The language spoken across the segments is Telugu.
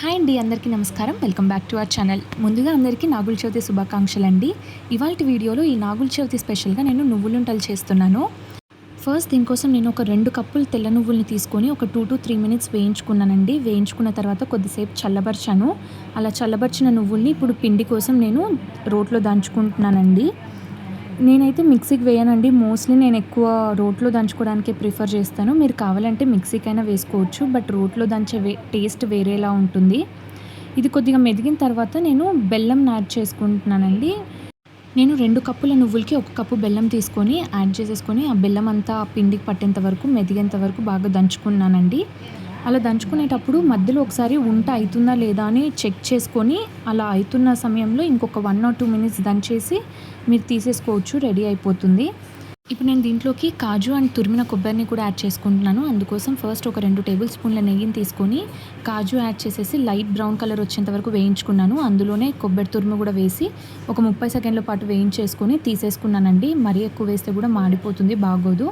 హాయ్ అండి అందరికీ నమస్కారం. Welcome back to our channel. ముందుగా అందరికీ నాగుల చవితి శుభాకాంక్షలు అండి ఇవాళ వీడియోలో ఈ నాగుల చవితి స్పెషల్గా నేను నువ్వులుంటలు చేస్తున్నాను. ఫస్ట్ దీనికోసం నేను ఒక రెండు కప్పులు తెల్ల నువ్వుల్ని తీసుకొని ఒక టూ టు త్రీ మినిట్స్ వేయించుకున్నానండి. వేయించుకున్న తర్వాత కొద్దిసేపు చల్లబరిచాను. అలా చల్లబరిచిన నువ్వుల్ని ఇప్పుడు పిండి కోసం నేను రోట్లో దంచుకుంటున్నానండి. నేనైతే మిక్సీకి వేయనండి. మోస్ట్లీ నేను ఎక్కువ రోట్లో దంచుకోవడానికే ప్రిఫర్ చేస్తాను. మీరు కావాలంటే మిక్సీకైనా వేసుకోవచ్చు. బట్ రోట్లో దంచే వే టేస్ట్ వేరేలా ఉంటుంది. ఇది కొద్దిగా మెదిగిన తర్వాత నేను బెల్లం యాడ్ చేసుకుంటున్నానండి. నేను రెండు కప్పుల నువ్వులకి ఒక కప్పు బెల్లం తీసుకొని యాడ్ చేసేసుకొని ఆ బెల్లం అంతా పిండికి పట్టేంత వరకు మెదిగేంత వరకు బాగా దంచుకున్నానండి. అలా దంచుకునేటప్పుడు మధ్యలో ఒకసారి వంట అవుతుందా లేదా అని చెక్ చేసుకొని అలా అవుతున్న సమయంలో ఇంకొక వన్ ఆర్ టూ మినిట్స్ దంచేసి మీరు తీసేసుకోవచ్చు రెడీ అయిపోతుంది. ఇప్పుడు నేను దీంట్లోకి కాజు అండ్ తురిమిన కొబ్బరిని కూడా యాడ్ చేసుకుంటున్నాను. అందుకోసం ఫస్ట్ ఒక రెండు టేబుల్ స్పూన్ల నెయ్యిని తీసుకొని కాజు యాడ్ చేసేసి లైట్ బ్రౌన్ కలర్ వచ్చేంత వరకు వేయించుకున్నాను. అందులోనే కొబ్బరి తురుము కూడా వేసి ఒక ముప్పై సెకండ్ల పాటు వేయించేసుకొని తీసేసుకున్నానండి. మరీ ఎక్కువ వేస్తే కూడా మాడిపోతుంది బాగోదు.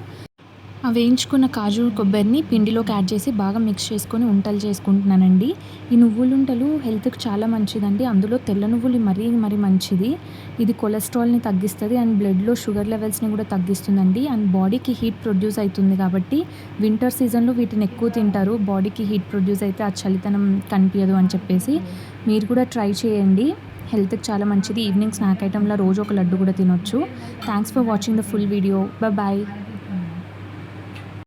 ఆ వేయించుకున్న కాజు కొబ్బరిని పిండిలోకి యాడ్ చేసి బాగా మిక్స్ చేసుకొని ఉంటలు చేసుకుంటున్నానండి. ఈ నువ్వులుంటలు హెల్త్కి చాలా మంచిదండి. అందులో తెల్ల నువ్వులు మరీ మరీ మంచిది. ఇది కొలెస్ట్రాల్ని తగ్గిస్తుంది అండ్ బ్లడ్లో షుగర్ లెవెల్స్ని కూడా తగ్గిస్తుందండి. అండ్ బాడీకి హీట్ ప్రొడ్యూస్ అవుతుంది కాబట్టి వింటర్ సీజన్లో వీటిని ఎక్కువ తింటారు. బాడీకి హీట్ ప్రొడ్యూస్ అయితే ఆ చలితనం కనిపించదు అని చెప్పేసి మీరు కూడా ట్రై చేయండి. హెల్త్కి చాలా మంచిది. ఈవినింగ్ స్నాక్ ఐటెంలో రోజు ఒక లడ్డు కూడా తినొచ్చు. Thanks for watching the full video. Bye